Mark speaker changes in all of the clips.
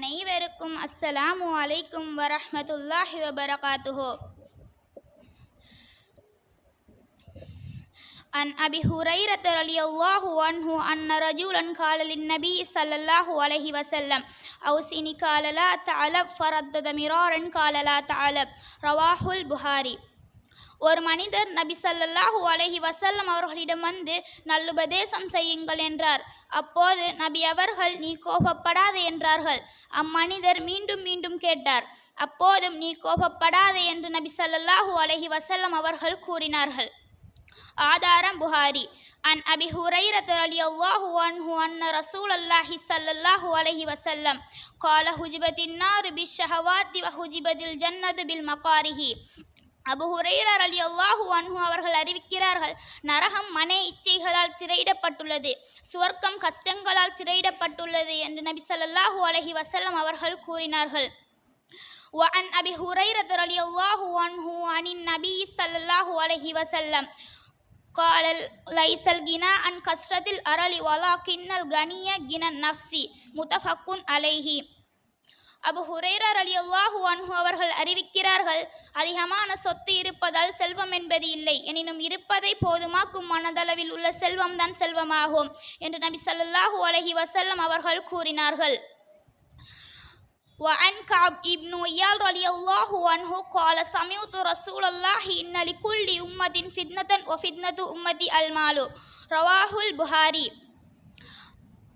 Speaker 1: அனைவருக்கும் அஸ்ஸலாமு அலைக்கும் வரஹ்மத்துல்லாஹி வபரகாத்துஹு عن أبي هريرة رضي الله عنه أن رجلا قال للنبي صلى الله عليه وسلم أوصني قال لا تعلب فردد مرارا قال لا تعلب رواه البخاري ஒரு மனிதர் நபி சல்லல்லாஹூ அலஹி வசல்லம் அவர்களிடம் வந்து நல்லுபதேசம் செய்யுங்கள் என்றார். அப்போது நபி அவர்கள் நீ கோபப்படாது என்றார்கள். அம்மனிதர் மீண்டும் மீண்டும் கேட்டார். அப்போதும் நீ கோபப்படாது என்று நபி சல்லல்லாஹூ அலஹி வசல்லம் அவர்கள் கூறினார்கள். ஆதாரம் புகாரி. அன் அபி ஹுரைரத் அலி அல்லாஹு அன்ஹு அன்ன ரசூல் அல்லாஹி சல்லல்லாஹு அலஹி வசல்லம் கால ஹுஜிபத்தின் நாரு பி ஷஹவாத்தி வ ஹுஜிபதில் ஜன்னது பில் மகாரிஹி. அபு ஹுரைரா ரலியல்லாஹு அன்ஹு அவர்கள் அறிவிக்கிறார்கள் நரகம் மன இச்சைகளால் திரையிடப்பட்டுள்ளது சுவர்க்கம் கஷ்டங்களால் திரையிடப்பட்டுள்ளது என்று நபி ஸல்லல்லாஹு அலைஹி வஸல்லம் அவர்கள் கூறினார்கள் وعن أبي هريرة رضي الله عنه عن النبي صلى الله عليه وسلم قال ليس الغنى عن كثرة الأرل ولكن الغني غنى النفس متفق عليه அபு ஹுரைரா ரலியல்லாஹு அன்ஹு அவர்கள் அறிவிக்கிறார்கள் அதிகமான சொத்து இருப்பதால் செல்வம் என்பது இல்லை எனினும் இருப்பதை போதுமாக்கும் மனதளவில் உள்ள செல்வம்தான் செல்வமாகும் என்று நபி ஸல்லல்லாஹு அலைஹி வஸல்லம் அவர்கள் கூறினார்கள் وعن كعب ابن إيال رضي الله عنه قال سمعت رسول الله إن لكل أمة فتنة وفتنة أمتي المال رواه البخاري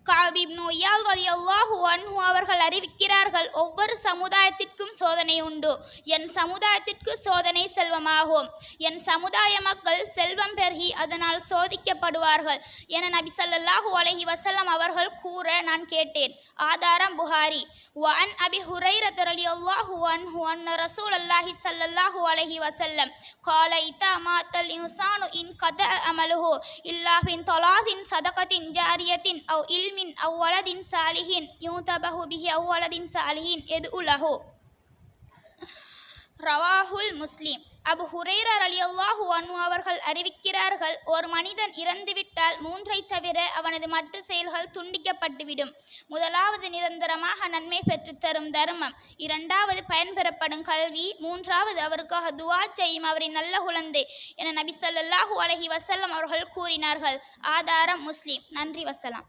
Speaker 1: காபிப் நோயால் வலி அல்லாஹு அன்ஹு அவர்கள் அறிவிக்கிறார்கள் ஒவ்வொரு சமுதாயத்திற்கும் சோதனை உண்டு. என் சமுதாயத்திற்கு சோதனை செல்வமாகும். என் சமுதாய மக்கள் செல்வம் பெருகி அதனால் சோதிக்கப்படுவார்கள். என நபி சல்லாஹூ அலஹி வசல்லம் அவர்கள் கூற நான் கேட்டேன். ஆதாரம் புகாரி. வான் அபி ஹுரை ரத்தரலி அல்லாஹு அன்ஹு அன்ன ரசூல் அல்லாஹி சல்லாஹூ அலஹி வசல்லம் கால இத்தா மாத்தல் இன்சானு இன் கத அமலுஹு. இல்லாஹின் தொலாஹின் சதகத்தின் ஜாரியத்தின் அவ் أو علم أو ولد صالح ينتبه به أو ولد صالح يدعو له ரவாஹுல் முஸ்லிம் அபு ஹுரைரா ரலியல்லாஹு அன்ஹு அவர்கள் அறிவிக்கிறார்கள் ஒரு மனிதன் இறந்துவிட்டால் மூன்றை தவிர அவனது மற்ற செயல்கள் துண்டிக்கப்பட்டுவிடும் முதலாவது நிரந்தரமாக நன்மை பெற்றுத்தரும் தர்மம் இரண்டாவது பயன்பெறப்படும் கல்வி மூன்றாவது அவருக்காக துவா செய்யும் அவரின் நல்ல குழந்தை என நபி ஸல்லல்லாஹு அலைஹி வஸல்லம் அவர்கள் கூறினார்கள் ஆதாரம் முஸ்லிம் நன்றி வசலாம்